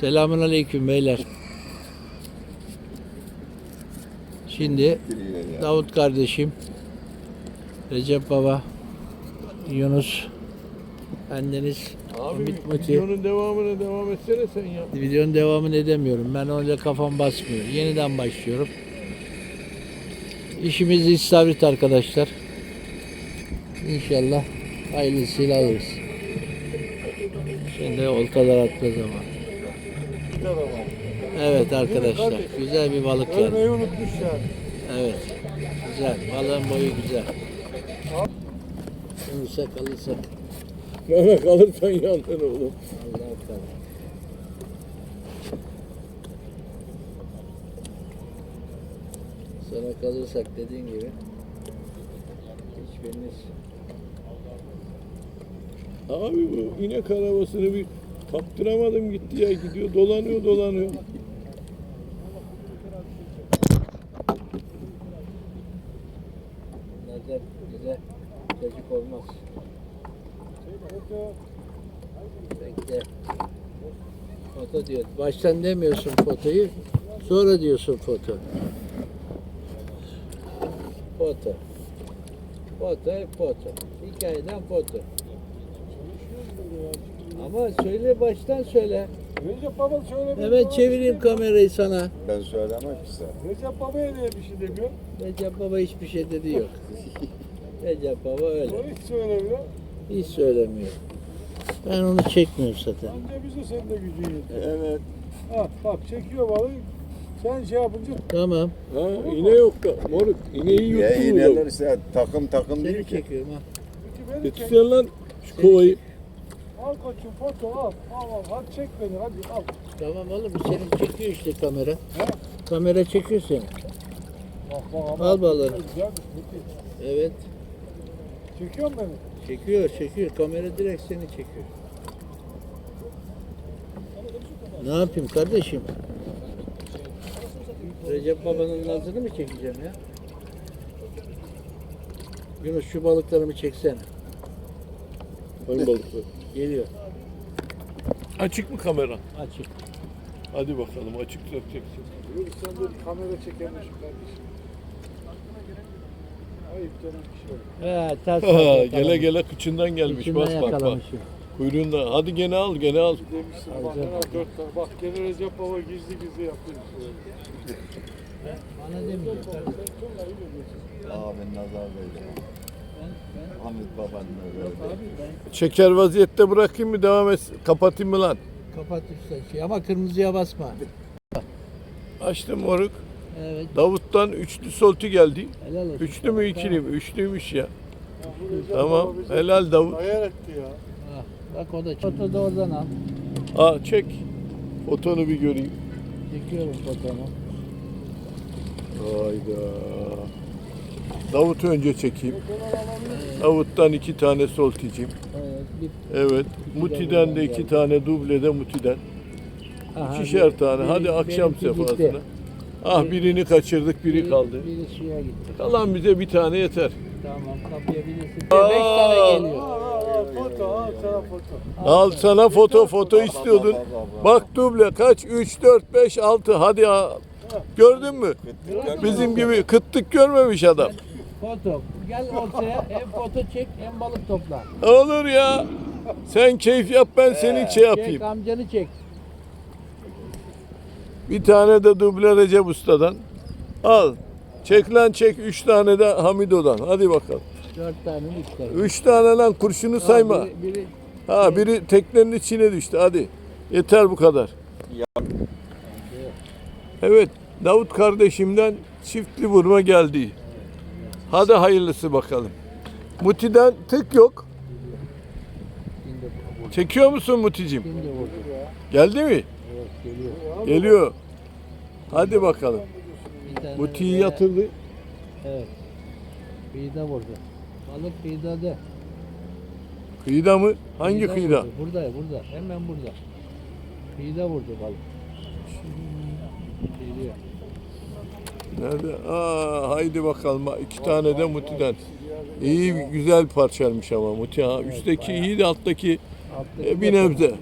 Selamun aleyküm beyler. Şimdi Davut kardeşim, Recep Baba, Yunus, bendeniz, Abi Ümit Muti. videonun devamını devam etsene sen ya. Videonun devamını edemiyorum. Ben öyle kafam basmıyor. Yeniden başlıyorum. İşimiz istavrit arkadaşlar. İnşallah hayırlısıyla alırız. Şimdi oltalar atma zamanı. Bir tarafa. Evet arkadaşlar. Güzel bir balık geldi. Ölmeyi unutmuş yani. Evet. Güzel. Balığın boyu güzel. Alırsak alırsak. Mehmet kalırsan yandın oğlum. Allah Allah. Sana kalırsak dediğin gibi hiçbiriniz Abi bu inek arabasını bir kaptıramadım gitti ya gidiyor dolanıyor dolanıyor. nazar bize çocuk olmaz. Bekle. Foto diyor. Baştan demiyorsun fotoyu. Sonra diyorsun foto. Foto. Foto hep foto. Hikayeden foto. Ama söyle baştan söyle. Recep Baba söyle. Hemen çevireyim kamerayı sana. Ben söylemem ki sen. Recep Baba'ya niye bir şey demiyor? Recep Baba hiçbir şey dedi yok. Recep Baba öyle. O hiç söylemiyor. Hiç söylemiyor. Ben onu çekmiyorum zaten. Anca bize sen de gücün yeter. Evet. Ha bak çekiyor balığı. Sen şey yapınca Tamam. Ha iğne yok da moruk iğneyi Ya yuttu iğne burada. alırsa takım takım Seni değil ki. çekiyorum ha. Getirsene lan şu kovayı. Al koçum foto al. Al al. Hadi çek beni hadi al. Tamam oğlum seni çekiyor işte kamera. Kamera çekiyor seni. Bak bak ama. Al balığı. Güzelmiş. müthiş. Evet. Çekiyor musun beni? Çekiyor çekiyor. Kamera direkt seni çekiyor. Ne yapayım kardeşim? Recep Baba'nın nazını mı çekeceğim ya? Yunus şu balıklarımı çeksene. Hangi balıklı? Geliyor. Açık mı kamera? Açık. Hadi bakalım açık tutacaksın. Yürü sen de bir kamera çekemişsin kardeşim. Ayıp denen bir şey yok. He, ters Ha, yakalamış. gele gele kıçından gelmiş. İçinden Bas bak bak. yakalamışım. Kuyruğundan. Hadi gene al gene al. Demişsin bak Alacağım. az dört tane. Bak gene Recep Baba gizli gizli yapıyor. Bana demiyor. Abi nazar değdi. Hamit babanın Yok öyle. abi ben Çeker vaziyette bırakayım mı devam et? Kapatayım mı lan? kapat işte şey ama kırmızıya basma. Açtım moruk. Evet Davut'tan üçlü solti geldi. helal olsun. Üçlü mü ikili mi? Üçlüymüş ya. Tamam. Helal Davut. Ayar etti ya. Ha, bak o da foto da oradan al. Aa çek. Fotonu bir göreyim. Çekiyorum fotonu. Hayda. Davut'u önce çekeyim. Davut'tan iki tane solticim. Evet, bir, Evet. Muti'den de iki tane duble de Muti'den. aha, İkişer bir- tane. Hadi akşam benimki gitti. sefasına. Ah birini kaçırdık, biri kaldı. Biri suya gitti. Kalan bize bir tane yeter. Tamam kapıya birisi. Aa! Beş tane geliyor. Al al foto al sana foto. Al sana foto, foto istiyordun. Bak duble kaç? 3, 4, 5, 6. Hadi ya. Gördün mü? Bizim gibi kıtlık görmemiş adam. Foto. Gel ortaya hem foto çek hem balık topla. Olur ya. Sen keyif yap ben senin şey yapayım. Çek amcanı çek. Bir tane de duble Recep Usta'dan. Al. Çek lan çek. Üç tane de Hamido'dan. Hadi bakalım. Dört tane üç tane. Üç tane lan kurşunu sayma. Ha, Biri, biri Ha biri teknenin içine düştü. Hadi. Yeter bu kadar. Evet. Davut kardeşimden çiftli vurma geldi. Hadi hayırlısı bakalım. Muti'den tık yok. Çekiyor musun Muti'cim? Geldi mi? Geliyor. Geliyor. Hadi bakalım. Muti'yi yatırdı. Evet. Kıyıda vurdu. Balık kıyıda Kıyıda mı? Hangi kıyıda? Vurdu. Burada, burada. Hemen burada. Kıyıda vurdu balık. Geliyor. Nerede? Aa, haydi bakalım. İki tane de Muti'den. İyi güzel parçaymış ama Muti ha. Üstteki iyi de alttaki Alttaki e, bir nebze.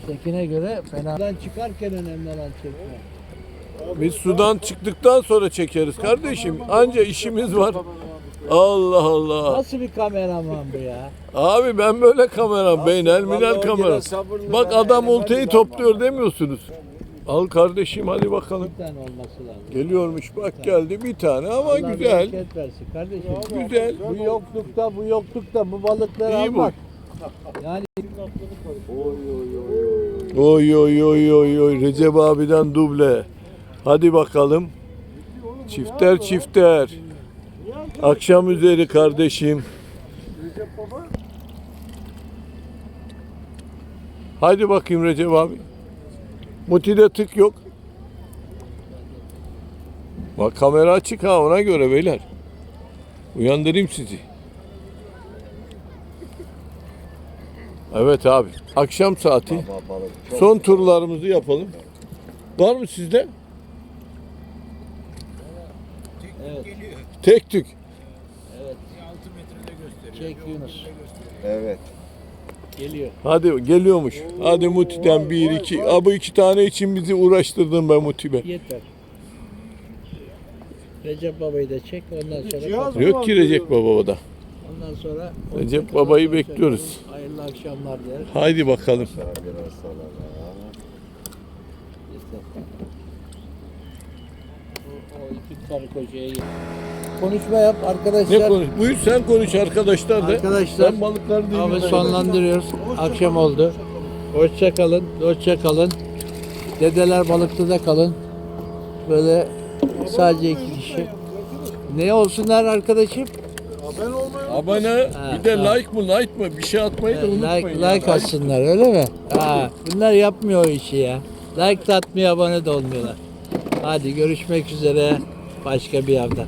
Üsttekine göre fenadan çıkarken önemli olan çekme. Biz sudan çıktıktan sonra çekeriz kardeşim. Anca işimiz var. Allah Allah. Nasıl bir kameraman bu ya? Abi ben böyle kameram. Beynel minel kamera. Bak adam oltayı topluyor demiyorsunuz. Al kardeşim hadi bakalım. Bir tane olması lazım. Geliyormuş bak geldi bir tane ama Allah güzel. bereket versin kardeşim. Güzel. Bu yoklukta, bu yoklukta bu balıkları İyi bu. almak. Yani Oy oy oy oy oy Recep abiden duble. Hadi bakalım. Çifter çifter. Akşam üzeri kardeşim. Recep Baba. Hadi bakayım Recep abi. Muti'de tık yok. Bak kamera açık ha ona göre beyler. Uyandırayım sizi. Evet abi. Akşam saati. Son turlarımızı yapalım. Var mı sizde? evet, Tek tük. çek Yunus. Evet. Geliyor. Hadi geliyormuş. Hadi Muti'den bir iki. Aa, bu iki tane için bizi uğraştırdın ben Muti be. Yeter. Recep Baba'yı da çek ondan sonra Cihaz Yok ki Recep Baba da. ondan sonra Recep Baba'yı bekliyoruz. Hayırlı akşamlar deriz. Haydi bakalım. Biraz. O, o iki karı kocaya git. Konuşma yap Ne arkadaşlar. konuş? Buyur sen konuş arkadaşlar de. Arkadaşlar, Ben balıklar değil. Abi sonlandırıyoruz. Akşam oldu. Hoşça kalın, hoşça kalın. Dedeler balıklıda kalın. Böyle sadece iki kişi. Ne olsunlar arkadaşım? Haber olmuyor. Abone Ha, bir de ha. like mı like mı bir şey atmayı da unutmayın. Like, ya. like atsınlar öyle mi? Ha, bunlar yapmıyor o işi ya. Like de atmıyor, abone de olmuyorlar. Hadi görüşmek üzere başka bir yerden.